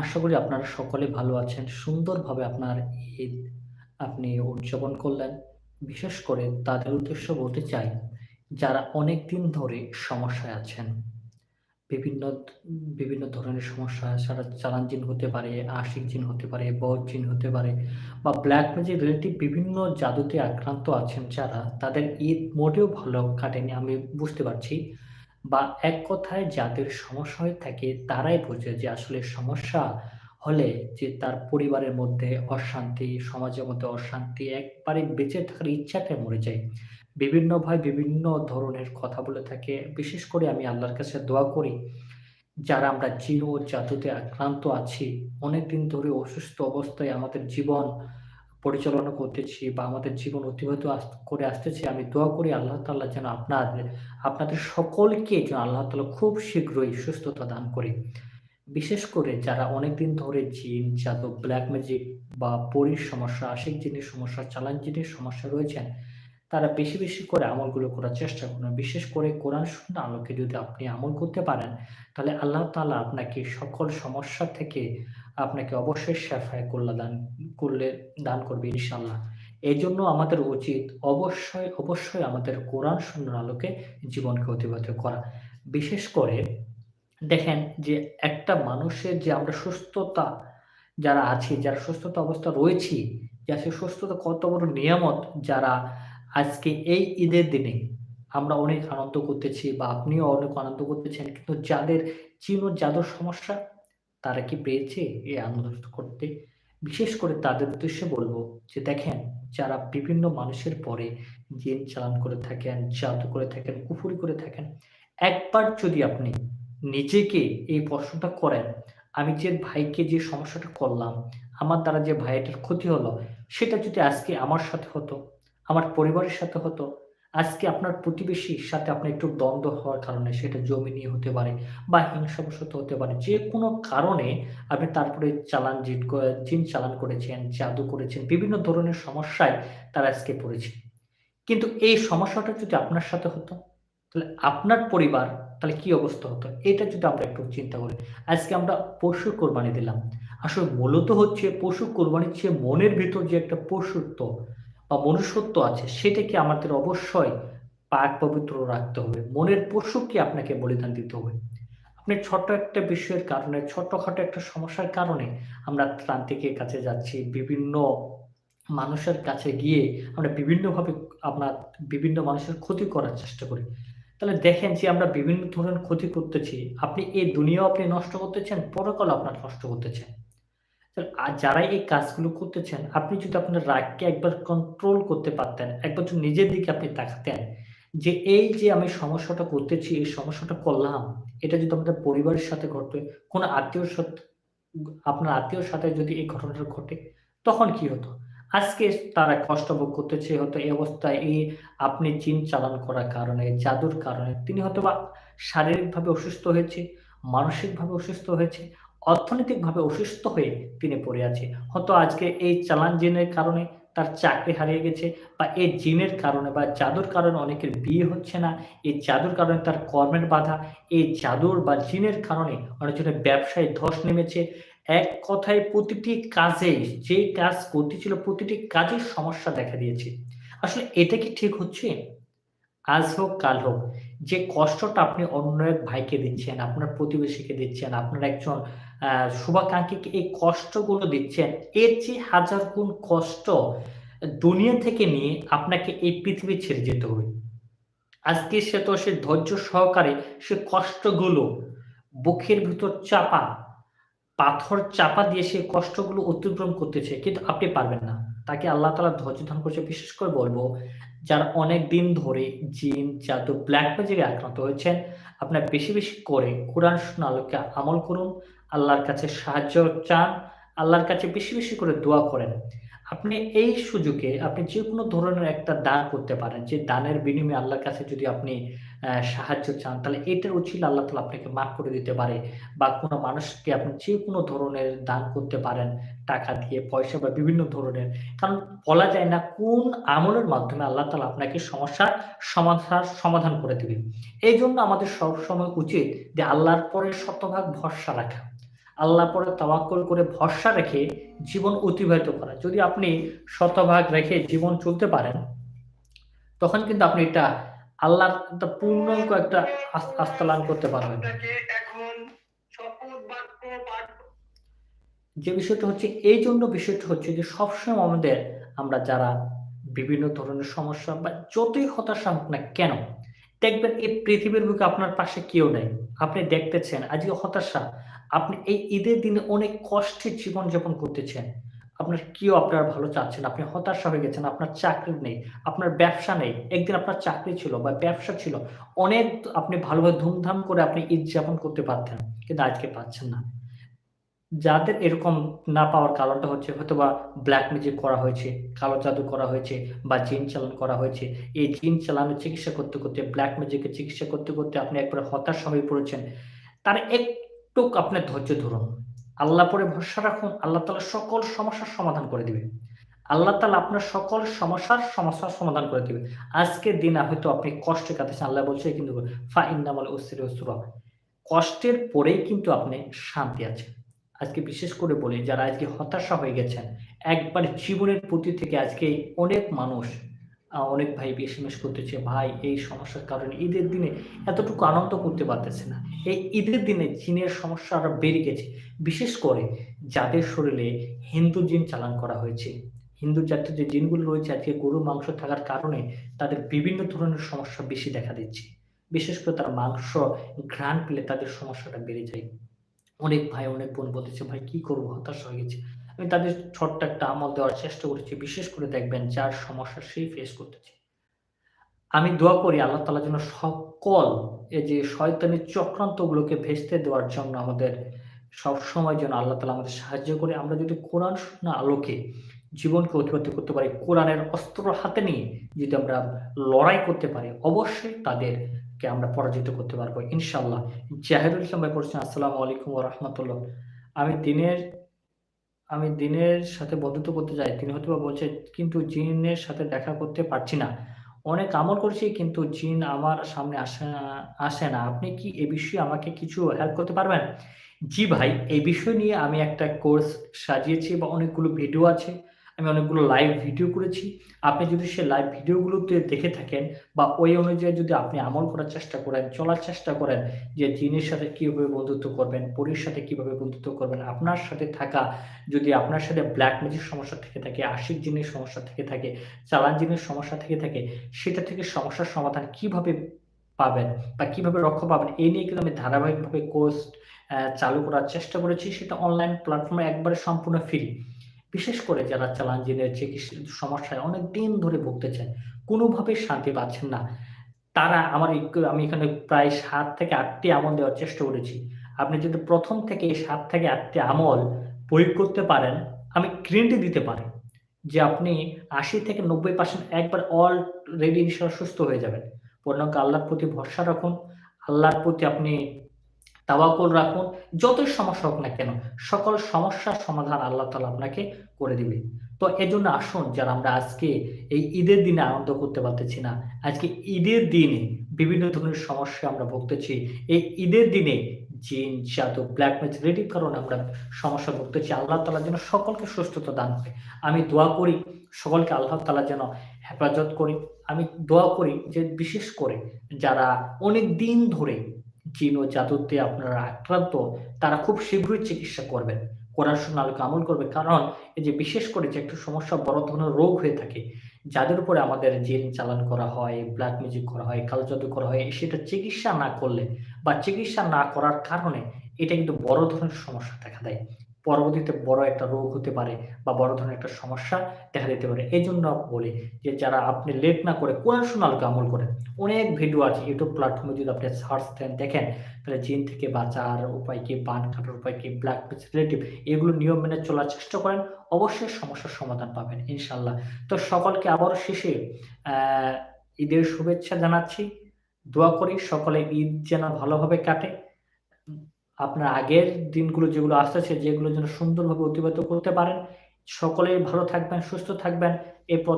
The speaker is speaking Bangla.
আশা করি আপনারা সকলে ভালো আছেন। সুন্দরভাবে আপনার ঈদ আপনি উদযাপন করলেন। বিশেষ করে তাদের উদ্দেশ্য বলতে চাই, যারা অনেক দিন ধরে সমস্যায় আছেন। বিভিন্ন বিভিন্ন ধরনের সমস্যা সারা চালান জিন হতে পারে, আশিক জিন হতে পারে, বদ জিন হতে পারে বা ব্ল্যাক ম্যাজিক রিলেটিভ বিভিন্ন জাদুতে আক্রান্ত আছেন যারা, তাদের ঈদ মোটেও ভালো কাটেনি আমি বুঝতে পারছি। বা এক কথায় যাদের সমস্যা হয়ে থাকে তারাই বোঝে যে আসলে সমস্যা হলে যে তার পরিবারের মধ্যে অশান্তি, সমাজের মধ্যে অশান্তি, একবারে বেঁচে থাকার ইচ্ছাটাই মরে যায়। বিভিন্ন ভাই বিভিন্ন ধরনের কথা বলে থাকে। বিশেষ করে আমি আল্লাহর কাছে দোয়া করি, যারা আমরা জিন ও জাদুতে আক্রান্ত আছি, অনেকদিন ধরে অসুস্থ অবস্থায় আমাদের জীবন পরিচালনা করতেছি বা আমাদের জীবন অতিবাহিত করে আসতেছি, আমি দোয়া করি আল্লাহ তাল্লাহ যেন আপনাদের আপনাদের সকলকে যেন আল্লাহ তাআলা খুব শীঘ্রই সুস্থতা দান করে। বিশেষ করে যারা অনেকদিন ধরে জিন, জাদু, ব্ল্যাক ম্যাজিক বা পরীর সমস্যা, আশিক জিনের সমস্যা, চালান জিনের সমস্যা রয়েছেন, তারা বেশি, বেশি করে আমলগুলো করার চেষ্টা করুন। বিশেষ করে কোরআন সুন্নাহ আলোকে যদি আপনি আমল করতে পারেন, তাহলে আল্লাহ তাআলা আপনাকে সকল সমস্যা থেকে আপনাকে অবশ্যই শেফায় কুল্লা দান করলে দান করবে ইনশাল্লাহ এই জন্য আমাদের উচিত অবশ্যই, অবশ্যই আমাদের কোরআন সুন্নাহর আলোকে জীবনকে অতিবাহিত করা। বিশেষ করে দেখেন যে একটা মানুষের যে আমরা সুস্থতা যারা আছি, যারা সুস্থতা অবস্থা রয়েছি, যে আসলে সুস্থতা কত বড় নিয়ামত যারা আজকে এই ঈদের দিনে আমরা অনেক আনন্দ করতেছি বা আপনিও অনেক আনন্দ করতেছেন। কিন্তু যাদের চিন ও জাদুর সমস্যা, তারা কি পেয়েছে এই আনন্দ করতে? বিশেষ করে তাদের উদ্দেশ্যে বলব যে দেখেন, যারা বিভিন্ন মানুষের পরে জিন চালান করে থাকেন, জাদু করে থাকেন, কুফরি করে থাকেন, একবার যদি আপনি নিজেকে এই প্রশ্নটা করেন, আমি যে ভাইকে যে সমস্যাটা করলাম, আমার দ্বারা যে ভাইটার ক্ষতি হলো, সেটা যদি আজকে আমার সাথে হতো, আমার পরিবারের সাথে হতো, আজকে আপনার প্রতিবেশীর সাথে আপনার একটু দ্বন্দ্ব হওয়ার কারণে সেটা জমি নিয়ে হতে পারে বা হিংসাবশত হতে পারে। যে কোনো কারণে আপনি তারপরে চালান ক জিন চালান করেছেন, জাদু করেছেন, বিভিন্ন ধরনের সমস্যায় তারা আজকে পড়েছে। কিন্তু এই সমস্যাটা যদি আপনার সাথে হতো, তাহলে আপনার পরিবার তাহলে কি অবস্থা হতো? এটা যদি আমরা একটু চিন্তা করি। আজকে আমরা পশু কোরবানি দিলাম। আসলে মূলত হচ্ছে পশু কোরবানির চেয়ে মনের ভিতর যে একটা পশুত্ব বা মনুষ্যত্ব আছে সেটাকে আমাদের অবশ্যই পাক পবিত্র রাখতে হবে। মনের পশুকে আপনাকে বলিদান দিতে হবে। আপনি ছোট্ট একটা বিষয়ের কারণে, ছোট্টখাটো একটা সমস্যার কারণে আমরা ত্রান্তিকের কাছে যাচ্ছি। বিভিন্ন মানুষের কাছে গিয়ে আমরা বিভিন্নভাবে আমরা বিভিন্ন মানুষের ক্ষতি করার চেষ্টা করি। তাহলে দেখেন যে আমরা বিভিন্ন ধরনের ক্ষতি করতেছি। আপনি এই দুনিয়াও আপনি নষ্ট করতেছেন, পরকালও আপনার নষ্ট করতেছেন। তাহলে আ যারা এই কাজগুলো করতেছেন, আপনি যদি আপনার রাগকে একবার কন্ট্রোল করতে পারতেন, একবার যদি নিজের দিকে আপনি তাকাতেন, যে এই যে আমি সমস্যাটা করতেছি, এই সমস্যাটা করলাম, এটা যদি আমাদের পরিবারের সাথে ঘটে, কোন আত্মীয়র সাথ আপনার আত্মীয়র সাথে যদি এই ঘটনাটা ঘটে, তখন কি হতো? আজকে তারা কষ্ট ভোগ করতেছে হয়তো এই অবস্থায় এই আপনি জিন চালান করার কারণে, জাদুর কারণে তিনি হয়তো বা শারীরিকভাবে অসুস্থ হয়েছে, মানসিকভাবে অসুস্থ হয়েছে, অর্থনৈতিকভাবে অসুস্থ হয়ে তিনি পড়ে আছে। হয়তো আজকে এই চালান জিনের কারণে তার চাকরি হারিয়ে গেছে বা এই জিনের কারণে বা জাদুর কারণে অনেকের বিয়ে হচ্ছে না। এই জাদুর কারণে তার কর্মের বাধা, এই জাদুর বা জিনের কারণে অনেকজনের ব্যবসায় ধস নেমেছে। এক কথায় প্রতিটি কাজে যে কাজ করতেছিল প্রতিটি কাজেই সমস্যা দেখা দিয়েছে। আসলে এটা কি ঠিক হচ্ছে? আজ হোক কাল হোক যে কষ্টটা আপনি অন্য এক ভাইকে দিচ্ছেন, আপনার প্রতিবেশীকে দিচ্ছেন, আপনার একজন শুভাকাঙ্ক্ষীকে এই কষ্টগুলো দিচ্ছেন, এর চেয়ে হাজার গুণ কষ্ট দুনিয়া থেকে নিয়ে আপনাকে এই পৃথিবী ছেড়ে যেতে হবে। আজকে সে তো সে ধৈর্য সহকারে সে কষ্টগুলো বুকের ভিতর চাপা পাথর চাপা দিয়ে সে কষ্টগুলো অতিক্রম করতেছে কিন্তু আপনি পারবেন না। তাকে আল্লাহ তালা ধৈর্য ধারণ করেছে। বিশেষ করে বলব, যারা অনেক দিন ধরে জিন, জাদু, ব্ল্যাক ম্যাজিকে আক্রান্ত হয়েছেন, আপনারা বেশি, বেশি করে কোরআন শোনালোকে আমল করুন। আল্লাহর কাছে সাহায্য চান। আল্লাহর কাছে বেশি, বেশি করে দোয়া করেন। আপনি এই সুযোগে আপনি যেকোনো ধরনের একটা দান করতে পারেন। যে দানের বিনিময়ে আল্লাহর কাছে যদি আপনি সাহায্য চান, তাহলে এটার উচিত আল্লাহ তালা আপনাকে মাফ করে দিতে পারে। বা কোনো মানুষকে আপনি যে কোনো ধরনের দান করতে পারেন। টাকা দিয়ে, পয়সা বা বিভিন্ন ধরনের। কারণ বলা যায় না কোন আমলের মাধ্যমে আল্লাহ তালা আপনাকে সমস্যার সমাধার সমাধান করে দেবে এই জন্য আমাদের সবসময় উচিত যে আল্লাহর পরে শতভাগ ভরসা রাখা। আল্লাহ পরে তাওয়াক্কুল করে ভরসা রেখে জীবন অতিবাহিত করা। যদি আপনি শতভাগ রেখে জীবন চলতে পারেন তখন কিন্তু আপনি এটা আল্লাহর একটা পূর্ণাঙ্গ একটা আস- আস্তালান করতে পারবেন। যে বিষয়টা হচ্ছে এই জন্য বিষয়টা হচ্ছে যে সবসময় আমাদের আমরা যারা বিভিন্ন ধরনের সমস্যা বা যতই হতাশা হোক না কেন দেখবেন এই পৃথিবীর বুকে আপনার পাশে কেউ নেই। আপনি দেখতেছেন, আজকে হতাশা। আপনি এই ঈদের দিনে অনেক কষ্টে জীবনযাপন করতেছেন। আপনার কেউ আপনার ভালো চাচ্ছেন আপনি হতাশা হয়ে গেছেন, আপনার চাকরি নেই, আপনার ব্যবসা নেই। একদিন আপনার চাকরি ছিল বা ব্যবসা ছিল, অনেক আপনি ভালোভাবে ধুমধাম করে আপনি ঈদ যাপন করতে পারতেন, কিন্তু আজকে পাচ্ছেন না। যাদের এরকম না পাওয়ার কারণটা হচ্ছে হয়তোবা ব্ল্যাক ম্যাজিক করা হয়েছে, কালো জাদু করা হয়েছে বা জিন চালান করা হয়েছে। এই জিন চালানের চিকিৎসা করতে, করতে ব্ল্যাক ম্যাজিকের চিকিৎসা করতে, করতে আপনি একবারে হতাশা হয়ে পড়েছেন। তার একটু আপনার ধৈর্য ধরুন। আল্লাহ পরে ভরসা রাখুন। আল্লাহ তাআলা সকল সমস্যার সমাধান করে দিবে। আল্লাহ তালা আপনার সকল সমস্যার সমস্যার সমাধান করে দিবে। আজকের দিনে হয়তো আপনি কষ্টে কাটাচ্ছেন। আল্লাহ বলছে কিন্তু ফা ইন্নামাল ইউসরা। কষ্টের পরেই কিন্তু আপনি শান্তি আছে। আজকে বিশেষ করে বলি যারা আজকে হতাশা হয়ে গেছেন, একবারে জীবনের প্রতি থেকে আজকে অনেক মানুষ অনেক ভাই এসএমএস করতেছে, "ভাই এই সমস্যার কারণে ঈদের দিনে এতটুকু আনন্দ করতে পারতেছে না।" এই ঈদের দিনে জিনের সমস্যা আরও বেড়ে গেছে। বিশেষ করে যাদের শরীরে হিন্দু জিন চালান করা হয়েছে। হিন্দু জাতীয় যে জিনগুলো রয়েছে আজকে গরুর মাংস থাকার কারণে তাদের বিভিন্ন ধরনের সমস্যা বেশি দেখা দিচ্ছে। বিশেষ করে তারা মাংস ঘ্রাণ পেলে তাদের সমস্যাটা বেড়ে যায়। অনেক ভাই অনেক বোন বলতেছে, "ভাই কি করব হতাশ হয়ে গেছে আমি তাদের ছোট্ট একটা আমল দেওয়ার চেষ্টা করেছি। বিশেষ করে দেখবেন যার সমস্যা সেই ফেস করতেছে। আমি দোয়া করি আল্লাহ তাআলা যেন সকল এই যে শয়তানি চক্রান্তগুলোকে ভেস্তে দেওয়ার জন্য আমাদের সব সময় যেন আল্লাহ তাআলা আমাদের সাহায্য করে আমরা যদি কোরআন সুন্নাহ আলোকে জীবনকে অতিবাহিত করতে পারি, কোরআনের অস্ত্র হাতে নিয়ে যদি আমরা লড়াই করতে পারি, অবশ্যই তাদেরকে আমরা পরাজিত করতে পারব ইনশাল্লাহ জাহিরুল ইসলাম ভাই বলছেন, "আসসালামু আলাইকুম ওয়া রাহমাতুল্লাহ।" আমি দিনের আমি দিনের সাথে বন্ধুত্ব করতে চাই। তিনি হয়তোবা বলছে, "কিন্তু জিনের সাথে দেখা করতে পারছি না। অনেক আমল করছি কিন্তু জিন আমার সামনে আসে আসে না। আপনি কি এ বিষয়ে আমাকে কিছু হেল্প করতে পারবেন?" জি ভাই, এই বিষয় নিয়ে আমি একটা কোর্স সাজিয়েছি বা অনেকগুলো ভিডিও আছে। আমি অনেকগুলো লাইভ ভিডিও করেছি। আপনি যদি সে লাইভ ভিডিওগুলোতে দেখে থাকেন বা ওই অনুযায়ী যদি আপনি আমল করার চেষ্টা করেন, চলার চেষ্টা করেন যে জিনের সাথে কীভাবে বন্ধুত্ব করবেন, পরীর সাথে কীভাবে বন্ধুত্ব করবেন, আপনার সাথে থাকা যদি আপনার সাথে ব্ল্যাক ম্যাজিক সমস্যা থেকে থাকে, আশিক জিনের সমস্যা থেকে থাকে, চালান জিনের সমস্যা থেকে থাকে, সেটা থেকে সমস্যার সমাধান কীভাবে পাবেন বা কীভাবে রক্ষা পাবেন এই নিয়ে কিন্তু আমি ধারাবাহিকভাবে কোর্স চালু করার চেষ্টা করেছি। সেটা অনলাইন প্ল্যাটফর্মে একবারে সম্পূর্ণ ফ্রি। বিশেষ করে যারা চালান জিনের চিকিৎসা সমস্যায় অনেক দিন ধরে ভুগতেছেন, কোনোভাবে শান্তি পাচ্ছেন না। তারা আমার আমি এখানে প্রায় সাত থেকে আটটি আমল দেওয়ার চেষ্টা করেছি। আপনি যদি প্রথম থেকে সাত থেকে আটটি আমল প্রয়োগ করতে পারেন, আমি গ্যারান্টি দিতে পারি যে আপনি ৮০ থেকে ৯০% একবার অলরেডি সুস্থ হয়ে যাবেন। পূর্ণাঙ্গ আল্লাহর প্রতি ভরসা রাখুন। আল্লাহর প্রতি আপনি তাওয়াক্কুল রাখুন। যতই সমস্যা হোক না কেন, সকল সমস্যার সমাধান আল্লাহ তালা আপনাকে করে দিবে। তো এজন্য আসুন যারা আমরা আজকে এই ঈদের দিনে আনন্দ করতে পারতেছি না। আজকে ঈদের দিনে বিভিন্ন ধরনের সমস্যা আমরা ভুগতেছি। এই ঈদের দিনে জিন, জাদু, ব্ল্যাক ম্যাজিক রেডির কারণে আমরা সমস্যায় ভুগতেছি। আল্লাহ তাআলা যেন সকলকে সুস্থতা দান করে। আমি দোয়া করি সকলকে আল্লাহ তালা যেন হেফাজত করি আমি দোয়া করি যে বিশেষ করে যারা অনেক দিন ধরে ও জাদুতে আপনারা আক্রান্ত, তারা খুব শীঘ্রই চিকিৎসা করবেন। কোরআন সোনাল আমল করবে। কারণ এই যে বিশেষ করে যে একটা সমস্যা বড় ধরনের রোগ হয়ে থাকে, যাদের উপরে আমাদের জিন চালান করা হয়, ব্ল্যাক মিউজিক করা হয়, কালো জাদু করা হয়, সেটা চিকিৎসা না করলে বা চিকিৎসা না করার কারণে এটা কিন্তু বড় ধরনের সমস্যা দেখা দেয়। পরবর্তীতে বড় একটা রোগ হতে পারে বা বড় ধরনের একটা সমস্যা দেখা দিতে পারে। এই জন্য বলি যে যারা আপনি লেট না করে কোরআন সুন্নাহ আমল করেন। অনেক ভিডিও আছে ইউটিউব প্ল্যাটফর্মে যদি আপনি সার্চ দেন দেখেন, তাহলে জিন থেকে বাঁচার উপায় কি, বান কাটার উপায় কি, ব্ল্যাক রিলেটিভ এগুলো নিয়ম মেনে চলার চেষ্টা করেন। অবশ্যই সমস্যার সমাধান পাবেন ইনশাল্লাহ তো সকলকে আবারও শেষে ঈদের শুভেচ্ছা জানাচ্ছি। দোয়া করি সকলে ঈদ যেন ভালোভাবে কাটে। আপনার আগের দিনগুলো যেগুলো আসতেছে যেগুলো যেন সুন্দরভাবে অতিবাহিত করতে পারেন। সকলেই ভালো থাকবেন, সুস্থ থাকবেন। এ পথ